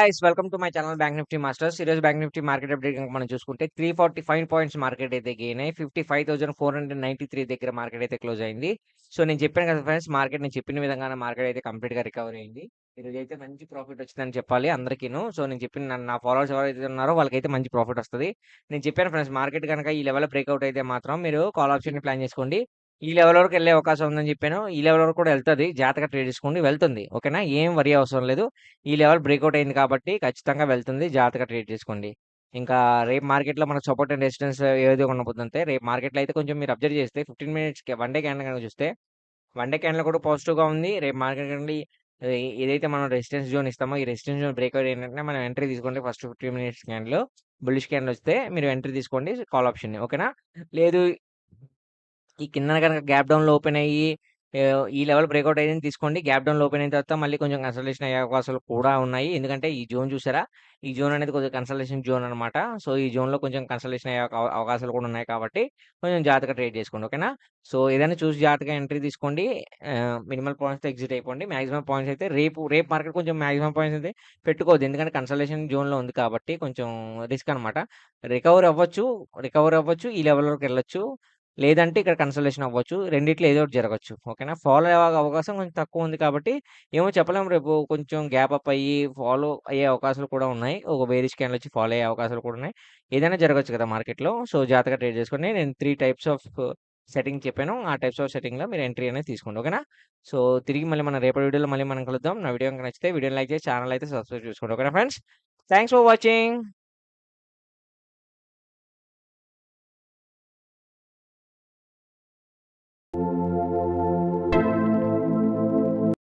Hi's welcome to my channel bank nifty masters ఈరోజు bank nifty market update కనుక మనం చూసుకుంటే three forty five points market అయితే gain అయ్యి fifty five thousand four hundred ninety three దగ్గర market అయితే close అయింది. సో నేను చెప్పాను కదా ఫ్రెండ్స్ మార్కెట్ నేను చెప్పిన విధంగానే మార్కెట్ అయితే కంప్లీట్గా రికవర్ అయింది. ఈరోజు అయితే మంచి ప్రాఫిట్ వచ్చిందని చెప్పాలి అందరికీను. సో నేను చెప్పిన నా ఫాలోవర్స్ ఎవరైతే ఉన్నారో వాళ్ళకైతే మంచి ప్రాఫిట్ వస్తుంది. నేను చెప్పాను ఫ్రెండ్స్ మార్కెట్ కనుక ఈ లెవెల్ బ్రేక్అవుట్ అయితే మాత్రం మీరు కాల్ ఆప్షన్ ప్లాన్ చేసుకోండి. ఈ లెవెల్ వరకు వెళ్ళే అవకాశం ఉందని చెప్పాను. ఈ లెవెల్ వరకు కూడా వెళ్తుంది. జాతక ట్రేడ్ చేసుకోండి వెళ్తుంది. ఓకేనా? ఏం వరి అవసరం లేదు. ఈ లెవెల్ బ్రేక్అవుట్ అయింది కాబట్టి ఖచ్చితంగా వెళ్తుంది. జాగ్రత్తగా ట్రేడ్ చేసుకోండి. ఇంకా రేపు మార్కెట్లో మనకు సపోర్ట్ అండ్ రెసిస్టెన్స్ ఏదో ఉండబోతుందంటే రేపు మార్కెట్లో అయితే కొంచెం మీరు అబ్జర్వ్ చేస్తే ఫిఫ్టీన్ మినిట్స్కి వన్ డే క్యాండిల్ కనుక చూస్తే వన్ డే క్యాండిల్ కూడా పాజిటివ్గా ఉంది. రేపు మార్కెట్ నుండి ఏదైతే మనం రెసిస్టెన్స్ జోన్ ఇస్తామో ఈ రెసిస్టెన్స్ జోన్ బ్రేక్అవుట్ ఏంటంటే మనం ఎంట్రీ తీసుకోండి first fifteen minutes candle bullish candle వస్తే మీరు ఎంట్రీ తీసుకోండి. కాల్ ఆప్షన్ ఓకేనా? లేదు ఈ కింద కనుక గ్యాప్ డౌన్లో ఓపెన్ అయ్యి ఈ లెవెల్ బ్రేక్అవుట్ అయ్యింది తీసుకోండి. గ్యాప్ డౌన్లో ఓపెన్ అయిన తర్వాత మళ్ళీ కొంచెం కన్సల్టేషన్ అయ్యే అవకాశాలు కూడా ఉన్నాయి. ఎందుకంటే ఈ జోన్ చూసారా? ఈ జోన్ అనేది కొంచెం కన్సల్టేషన్ జోన్ అనమాట సో ఈ జోన్లో కొంచెం కన్సల్టేషన్ అయ్యే అవకాశాలు కూడా ఉన్నాయి కాబట్టి కొంచెం జాగ్రత్తగా ట్రేడ్ చేసుకోండి. ఓకేనా? సో ఏదైనా చూసి జాగ్రత్తగా ఎంట్రీ తీసుకోండి. మినిమల్ పాయింట్స్ ఎగ్జిట్ అయిపోండి. మాక్సిమం పాయింట్స్ అయితే రేపు రేపు మార్కెట్ కొంచెం మాక్సిమం పాయింట్స్ అయితే పెట్టుకోవద్దు. ఎందుకంటే కన్సల్టేషన్ జోన్లో ఉంది కాబట్టి కొంచెం రిస్క్ అనమాట రికవర్ అవ్వచ్చు రికవర్ అవ్వచ్చు ఈ లెవెల్ వరకు వెళ్ళొచ్చు. లేదంటే ఇక్కడ కన్సల్టేషన్ అవ్వచ్చు. రెండిట్లో ఏదో ఒకటి జరగచ్చు. ఓకేనా? ఫాలో అయ్యే అవకాశం కొంచెం తక్కువ ఉంది కాబట్టి ఏమో చెప్పలేము రేపు కొంచెం గ్యాప్ అప్ అయ్యి ఫాలో అయ్యే అవకాశాలు కూడా ఉన్నాయి. ఒక వేరే క్యాన్లు వచ్చి ఫాలో అయ్యే అవకాశాలు కూడా ఉన్నాయి. ఏదైనా జరగచ్చు కదా మార్కెట్లో. సో జాగ్రత్తగా ట్రేడ్ చేసుకోండి నేను త్రీ టైప్స్ ఆఫ్ సెట్టింగ్ చెప్పాను. ఆ టైప్స్ ఆఫ్ సెట్టింగ్లో మీరు ఎంట్రీ అనేది తీసుకోండి. ఓకేనా? సో తిరిగి మళ్ళీ మన రేపటి వీడియోలో మళ్ళీ మనం కలుద్దాం. నా వీడియో కనుక నచ్చితే వీడియోని లైక్ చేసి ఛానల్ అయితే సబ్స్క్రైబ్ చేసుకోండి. ఓకేనా ఫ్రెండ్స్? Thanks for watching